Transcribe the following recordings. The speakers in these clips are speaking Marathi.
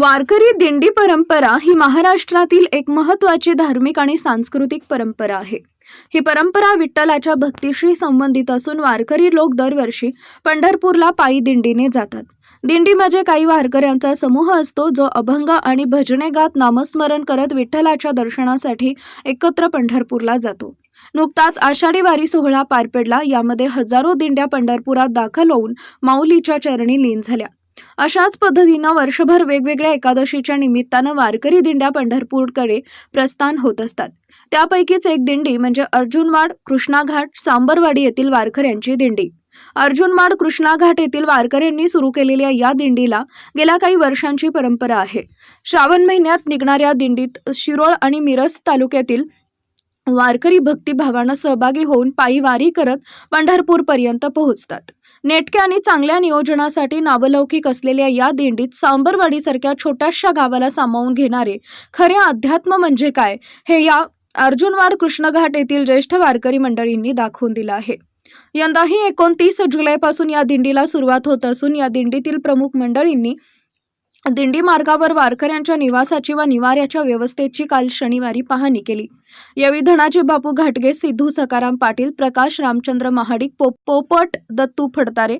वारकरी दिंडी परंपरा ही महाराष्ट्रातील एक महत्त्वाची धार्मिक आणि सांस्कृतिक परंपरा आहे. ही परंपरा विठ्ठलाच्या भक्तीशी संबंधित असून वारकरी लोक दरवर्षी पंढरपूरला पायी दिंडीने जातात. दिंडी म्हणजे काही वारकऱ्यांचा समूह असतो जो अभंग आणि भजने गात नामस्मरण करत विठ्ठलाच्या दर्शनासाठी एकत्र पंढरपूरला जातो. नुकताच आषाढी वारी सोहळा पार पडला यामध्ये हजारो दिंड्या पंढरपुरात दाखल होऊन माऊलीच्या चरणी लीन झाल्या. अशाच पद्धतीनं वर्षभर वेगवेगळ्या एकादशीच्या निमित्तानं वारकरी दिंड्या पंढरपूरकडे प्रस्थान होत असतात. त्यापैकीच एक दिंडी म्हणजे अर्जुनवाड कृष्णाघाट सांबरवाडी येथील वारकऱ्यांची दिंडी. अर्जुनवाड कृष्णाघाट येथील वारकऱ्यांनी सुरू केलेल्या या दिंडीला गेल्या काही वर्षांची परंपरा आहे. श्रावण महिन्यात निघणाऱ्या दिंडीत शिरोळ आणि मिरज तालुक्यातील वारकरी भक्तिभावानं सहभागी होऊन पायी वारी करत पंढरपूरपर्यंत पोहोचतात. नेटक्या आणि चांगल्या नियोजनासाठी नावलौकिक असलेल्या या दिंडीत सांबरवाडीसारख्या छोट्याशा गावाला सामावून घेणारे खरे अध्यात्म म्हणजे काय हे या अर्जुनवाड कृष्णघाट येथील ज्येष्ठ वारकरी मंडळींनी दाखवून दिलं आहे. यंदाही एकोणतीस जुलैपासून या दिंडीला सुरुवात होत असून या दिंडीतील प्रमुख मंडळींनी दिंडी मार्गावर वारकऱ्यांच्या निवासाची व निवाऱ्याच्या व्यवस्थेची काल शनिवारी पाहणी केली. यावेळी धनाजी बापू घाटगे सिद्धू सकाराम पाटील प्रकाश रामचंद्र महाडिक पो पोपट दत्तू फडतारे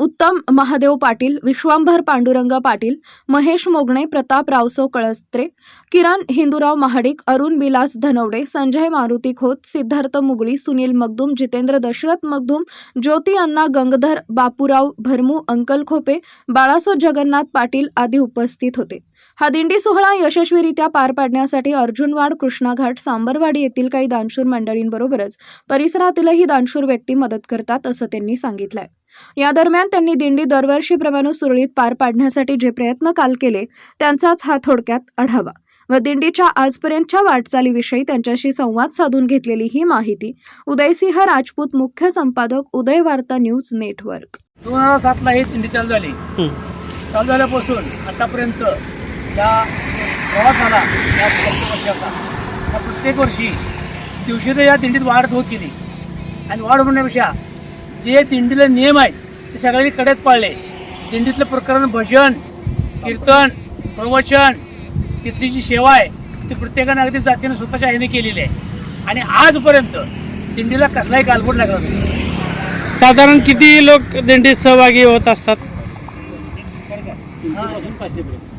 उत्तम महादेव पाटील विश्वांभर पांडुरंग पाटील महेश मोगणे प्रताप रावसो कळस्त्रे किरण हिंदूराव महाडिक अरुण विलास धनवडे संजय मारुती खोत सिद्धार्थ मुगळी सुनील मगदूम जितेंद्र दशरथ मगदूम ज्योती अण्णा गंगधर बापूराव भरमू अंकल खोपे बाळासो जगन्नाथ पाटील आदी उपस्थित होते. हा दिंडी सोहळा यशस्वीरित्या पार पाडण्यासाठी अर्जुनवाड कृष्णाघाट सांबरवाडी येथील काही दानशूर मंडळींबरोबरच परिसरातीलही दानशूर व्यक्ती मदत करतात असं त्यांनी सांगितलंय. या दरम्यान त्यांनी दिंडी दरवर्षीप्रमाणे सुरळीत पार पाडण्यासाठी जे प्रयत्न काल केले त्यांचाच हा थोडक्यात आढावा. व दिंडीच्या आजपर्यंतच्या वाटचालीविषयी त्यांच्याशी संवाद साधून घेतलेली ही माहिती उदयसिंह राजपूत मुख्य संपादक उदय वार्ता न्यूज नेटवर्क. दोन हजार सातला ही दिंडी चालू झाली. चालू झाल्यापासून आतापर्यंत या प्रवास झाला या वर्षाचा या प्रत्येक वर्षी दिवशी तर या दिंडीत वाढ होत गेली. आणि वाढ होण्यापेक्षा जे दिंडीला नियम आहेत ते सगळ्यांनी कडेत पाळले. दिंडीतलं प्रकरण भजन कीर्तन प्रवचन तिथली जी सेवा आहे ती प्रत्येकाने अगदी जातीनं स्वतःच्या ह्याने केलेली आहे. आणि आजपर्यंत दिंडीला कसलाही गालबोट लागला नाही. साधारण किती लोक दिंडीत सहभागी होत असतात?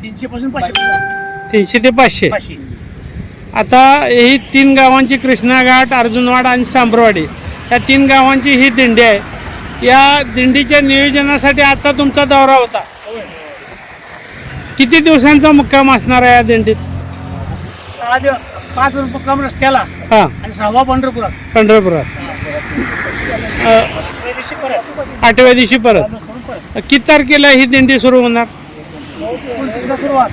तीनशे पासून पाचशे तीनशे ते पाचशे. पाचशे. आता ही तीन गावांची कृष्णाघाट अर्जुनवाड आणि सांबरवाडी. या तीन गावांची ही दिंडी आहे. या दिंडीच्या नियोजनासाठी आजचा तुमचा दौरा होता. किती दिवसांचा मुक्काम असणार आहे या दिंडीत? सहा दिवस पाच मुक्काम रस्त्याला हा. आणि सहावा पंढरपुरात. पंढरपुरात. अ, त्या दिवशी परत. आठव्या दिवशी परत. किती तारखेला ही दिंडी सुरू होणार? सुरुवात.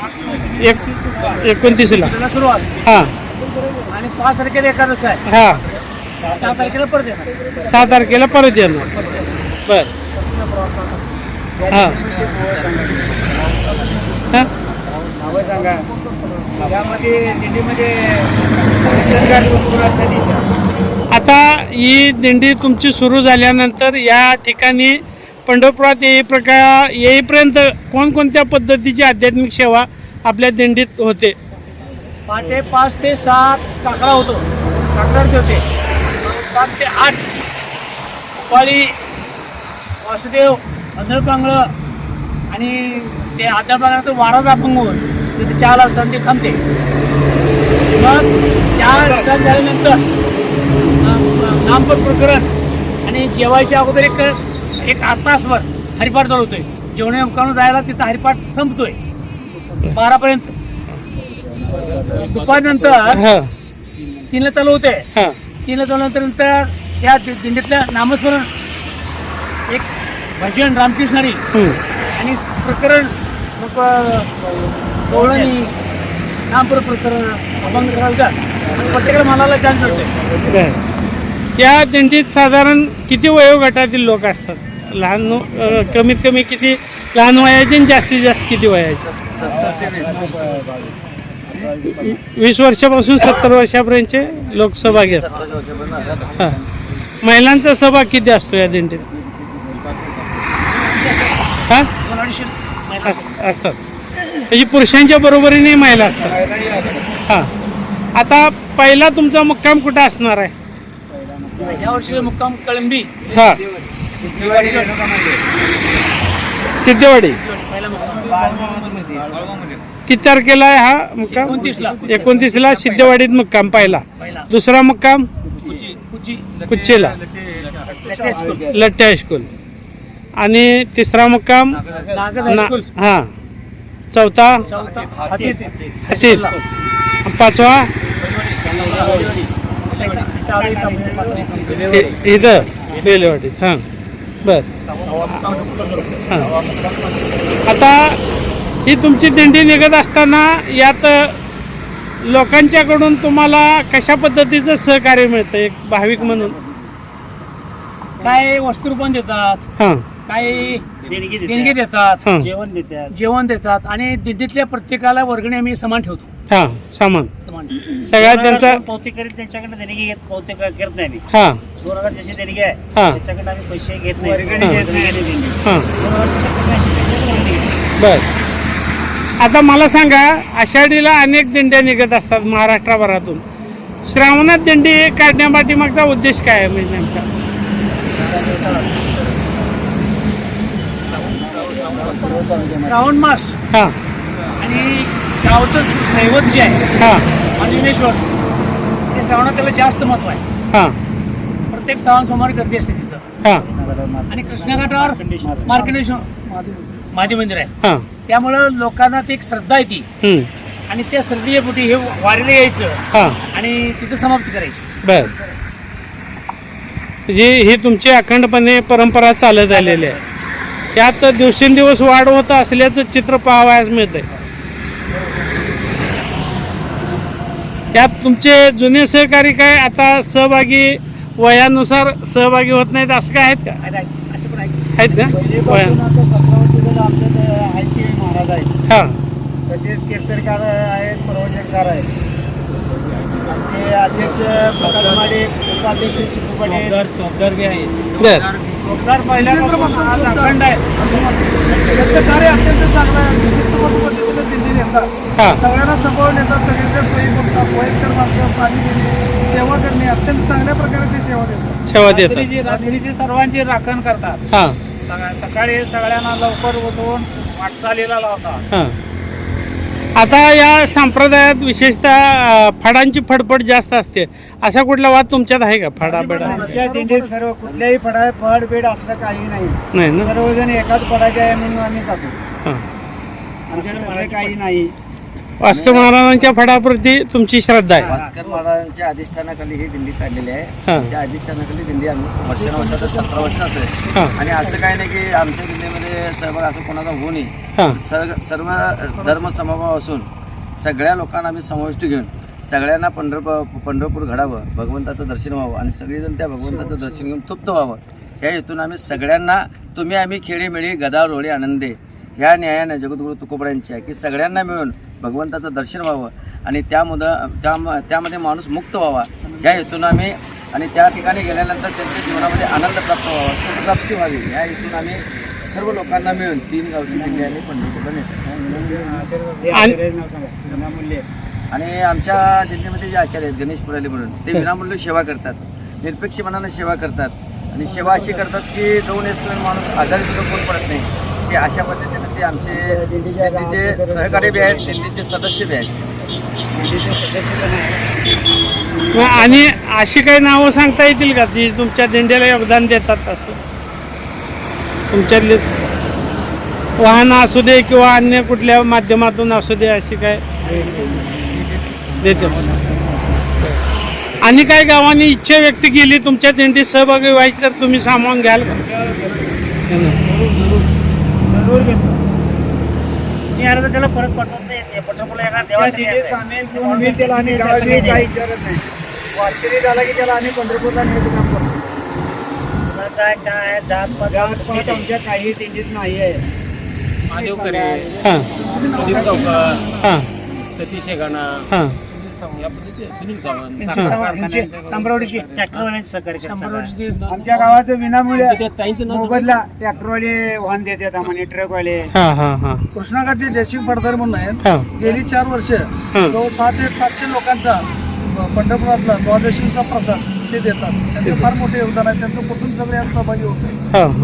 एक एकोणतीसला. त्याला सुरुवात. हा. आणि पाच तारखेला एकादश आहे. हा. सहा तारखेला परत येणार. सहा तारखेला परत येणार. बर. हा. हा? नावं सांगा. त्यामध्ये असतात. आता ही दिंडी तुमची सुरू झाल्यानंतर या ठिकाणी पंढरपुरात येई प्रकार येईपर्यंत कोणकोणत्या पद्धतीची आध्यात्मिक सेवा आपल्या दिंडीत होते? पहाटे पाच ते सात काकडा होतो. काकडावरती होते. सात ते आठ. उपाळी वासुदेव अंधळपांगळ आणि ते आधा पांगळा वाराचा अभंग होत तिथे चार असतात ते थांबते. मग चार वाजता झाल्यानंतर नामपद प्रकरण आणि जेवायच्या अगोदर एक एक आठ तासभर हरिपाठ चालू होतोय जेवणे मुक्काम जायला तिथं हरिपाठ संपतोय. बारापर्यंत. दुपारनंतर तीनला चालू होते हा. तीनला चालू नंतर या दि- दिंडीतलं नामस्मरण एक भजन रामकृष्णारी. आणि प्रकरण मग गवळणी नामपर प्रकरण अभंग प्रत्येकाला मनाला चान्स मिळतोय बर. या दिंडीत साधारण किती वयोगटातील लोक असतात? लहान कमीत कमी किती लहान वयाचे आणि जास्तीत जास्त किती वयाचे? वीस वर्षापासून सत्तर वर्षापर्यंतचे लोक सहभागी असतात हा. महिलांचा सहभाग किती असतो या दिंडीत? हा? असतात. म्हणजे पुरुषांच्या बरोबरीने महिला असतात. हां. आता पहिला तुमचा मुक्काम कुठं असणार आहे? या वर्षी मुक्काम कळंबी. हां. सिद्धेवाडी पहिला मुक्काम किती तारखेला आहे हा मुक्काम 29 ला. एकोणतीसला सिद्धेवाडीत मुक्काम पहिला दुसरा मुक्काम कुची कुची कुच्चेला लट्टे हायस्कूल आणि तिसरा मुक्काम हां चौथा चौथा हातीत पाचवा इथं बेलेवाडीत हां बर. आता ही तुमची दिंडी निघत असताना यात लोकांच्याकडून तुम्हाला कशा पद्धतीचं सहकार्य मिळतं एक भाविक म्हणून? काय वस्तू पण देतात. हां. काय देणगी देतात. हां. जेवण देतात. जेवण देतात आणि दिंडीतल्या प्रत्येकाला वर्गणी आम्ही समान ठेवतो. हां सामान. समान. सगळ्या त्यांचा पावती करीत त्यांच्याकडे देणगी घेत पावती क- करत नाही आम्ही. हां. दोन हजार ज्याची देणगी आहे हां. त्याच्याकडे आम्ही पैसे घेत नाही. वर्गणी घेत नाही. वर्गणी देणगी. हां. दोन हजार त्याच्याकडे अशी त्यांच्याकडे वर्गणी घेतो. बर. आता मला सांगा आषाढीला अनेक दिंड्या निघत असतात महाराष्ट्राभरातून. श्रावणात दिंडी काढण्यापाठीमागचा उद्देश काय आहे म्हणजे नेमका? श्रावण मास. हां. आणि गावचं दैवत जे आहे हां. अंजनेश्वर ते श्रावणात त्याला जास्त महत्त्व आहे. हां. प्रत्येक श्रावण सोमवार गर्दी असते तिथं. हां. आणि कृष्णाघाटावर मार्कंडेश्वर महादेव मंदिर आहे. हां. त्यामुळं लोकांना ती एक श्रद्धा आहे ती. हम्म, आणि त्या श्रद्धेच्या पोटी हे वारीला यायचं. हां. आणि तिथं समाप्ती करायची. बर. जी ही तुमची अखंडपणे परंपरा चालत आलेली आहे. त्यात दिवसेंदिवस वाढ होत असल्याचं चित्र पाहावयास मिळतंय. त्यात तुमचे जुने सहकारी काय? आता सहभागी वयानुसार सहभागी होत नाहीत असं काय आहेत का? आहेत ना? महाराज आहेत. हां. तसेच कीर्तनकार आहेत प्रवचनकार आहेत. अध्यक्ष प्रकाश माडे उपाध्यक्ष चिकू पाटील चौकदार बी आहे बर. चौकदार पहिल्यापासून आज अखंड आहे. त्यांचं कार्य अत्यंत चांगलं आहे. शिस्तबद्ध पद्धतीने दिंडी नेतात हां. सगळ्यांना सांभाळून नेतात सगळ्यांच्या सोयी बघतात वयस्कर माणसं पाणी देणे सेवा करणे अत्यंत चांगल्या प्रकारे ते सेवा देतात. सेवा देतात. रात्रीची रात्रीची सर्वांची राखण करतात. हां. सकाळी सगळ्यांना लवकर उठवून वाटचालीला लावतात. हां. आता या संप्रदायात विशेषतः फडांची फडफड जास्त असते. असा कुठला वाद तुमच्यात आहे का? फडा बेडा? आमच्या दिंडीत सर्व कुठल्याही फडा फड बेड असलं काही नाही. नाही ना? सर्वजण एकाच फडाचे आहे म्हणून आम्ही हां. आमच्याकडे फळे काही नाही. वास्कर महाराजांच्या फडाप्रती तुमची श्रद्धा आहे. भास्कर महाराजांच्या अधिष्ठानाखाली ही दिंडी काढलेली आहे. त्या अधिष्ठानाखाली दिंडी आम्ही वर्षानुवर्षात सतरा वर्ष जातोय हां. आणि असं काही नाही की आमच्या दिंडीमध्ये सहभाग असं कोणाचा होऊ नये. हां. सर्व सर्व धर्म समभाव असून सगळ्या लोकांना आम्ही समाविष्ट घेऊन सगळ्यांना पंढरपूर पंढरपूर घडावं भगवंताचं दर्शन व्हावं आणि सगळेजण त्या भगवंताचं दर्शन घेऊन तृप्त व्हावं. या हेतून आम्ही सगळ्यांना तुम्ही आम्ही खेळीमेळी गदा रोळी आनंदे ह्या न्यायानं जगद्गुरु तुकोबड्यांची आहे की सगळ्यांना मिळून भगवंताचं दर्शन व्हावं आणि त्यामुद त्या त्यामध्ये माणूस मुक्त व्हावा. या हेतून आम्ही आणि त्या ठिकाणी गेल्यानंतर त्यांच्या जीवनामध्ये आनंद प्राप्त व्हावा सुखप्राप्ती व्हावी. या हेतून आम्ही सर्व लोकांना मिळून तीन गावची दिंडी आम्ही पंढरपूरला नेतो. आणि- आणि आमच्या दिल्लीमध्ये जे आचार्य आहेत गणेश पुराले म्हणून ते विनामूल्य सेवा करतात. निरपेक्षपणाने सेवा करतात. आणि सेवा अशी करतात की जाऊन येऊन माणूस आजारी सुद्धा कोण पडत नाही. ते अशा पद्धतीने ते आमचे दिल्लीचे सहकारी बी आहेत दिल्लीचे सदस्य बी आहेत. आणि अशी काही नावं सांगता येतील का ती तुमच्या दिंड्याला योगदान देतात असं? तुमच्यातले वाहन असू दे किंवा अन्य कुठल्या माध्यमातून असू दे अशी काय देते आणि काय गावांनी इच्छा व्यक्त केली तुमच्या दिंडीत सहभागी व्हायची तर तुम्ही सामावून घ्याल का? मी अर्ध त्याला परत पाठवत नाही. ते पंढरपूरला येणार देवासाठी येणार मी त्याला आणि गावात मी काही विचारत नाही. वारकरी झाला की त्याला आम्ही पंढरपूरला नेतो काम करतो कुणाचा आहे, काय आहे, जात पात आमच्या काही दिंडीत नाही आहे. महादेव करे हां. प्रदीप चौकर हां. सतीश हेगाणा हां. सांबरवाडीची आमच्या गावात विनामूल्य ताईंचं नाव मोबदला ट्रॅक्टरवाले वाहन देतात आम्हाला ट्रकवाले. हा हा हा. कृष्णागडचे जयसिंग पडदार म्हणून आहेत. हा. गेली चार वर्ष जवळ सात ते सातशे लोकांचा पंढरपुरातला द्वादशीचा प्रसाद ते देतात. त्यांचं फार मोठं योगदान आहे. त्यांचं कुटुंब सगळे यात सहभागी होते.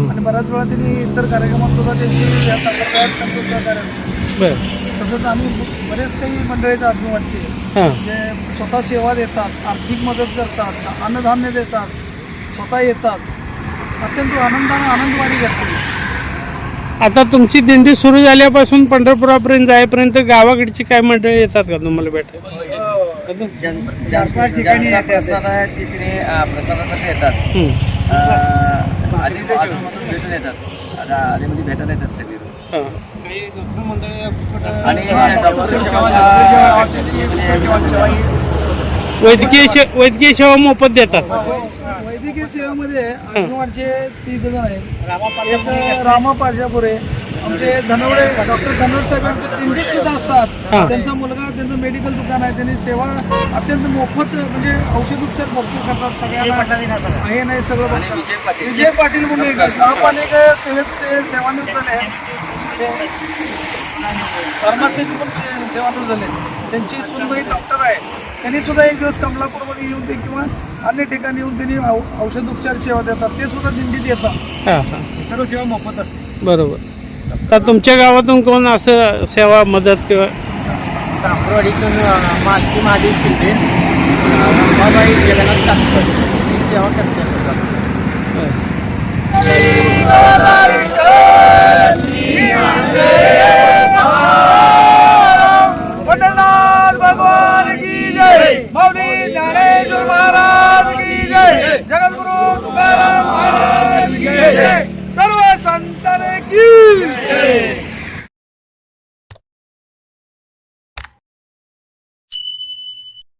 आणि बऱ्याच वेळा त्यांनी इतर कार्यक्रमात सुद्धा त्यांची या संदर्भात त्यांचं सहकार्य असतं. तसंच आम्ही बरेच काही मंडळी आहेत हा. जे स्वतः सेवा देतात आर्थिक मदत करतात अन्नधान्य देतात स्वतः येतात. अत्यंत आनंदानं आनंदवारी करतात आता तुमची दिंडी सुरू झाल्यापासून पंढरपुरापर्यंत जाईपर्यंत गावाकडची काय मंडळी येतात का तुम्हाला भेटायला? ज्यां- ज्यां- ज्यांचा प्रसाद आहे ते तिने अं, प्रसादासाठी येतात. अं, आधी भेटून येतात. आता आधीमध्ये भेटायला येतात सगळे. हा. आणि डॉक्टर सेवा वैद्यकीय वैद्यकीय सेवा मोफत देतात वैद्यकीय सेवेमध्ये अंगणवाडचे तीन जण आहेत एक रामा पारजापुरे आमचे धनवडे डॉक्टर धनवड साहेबांचे दिंडीत सुद्धा हा. असतात त्यांचा मुलगा त्यांचं मेडिकल दुकान आहे त्यांनी सेवा अत्यंत मोफत म्हणजे औषध उपचार भरपूर करतात सगळ्यांना आहे नाही सगळं बघतात. विजय पाटील म्हणून एक एक सेवेत से- सेवानिवृत्त झाले ते फार्मासीत पण से- सेवानिवृत्त झाले त्यांची सुनबाई डॉक्टर आहे. त्यांनी सुद्धा एक दिवस कमलापूरमध्ये येऊन ते किंवा अन्य ठिकाणी येऊन त्यांनी औ- औषध उपचार सेवा देतात. ते सुद्धा दिंडीत येतात हा हा. सर्व सेवा मोफत असते. बरोबर. तर तुमच्या गावातून कोण असं सेवा मदत किंवा सांबरवाडीतून मालकी महादेव शिंदे रंभाबाई जगन्नाथ कासकर ही सेवा करतात.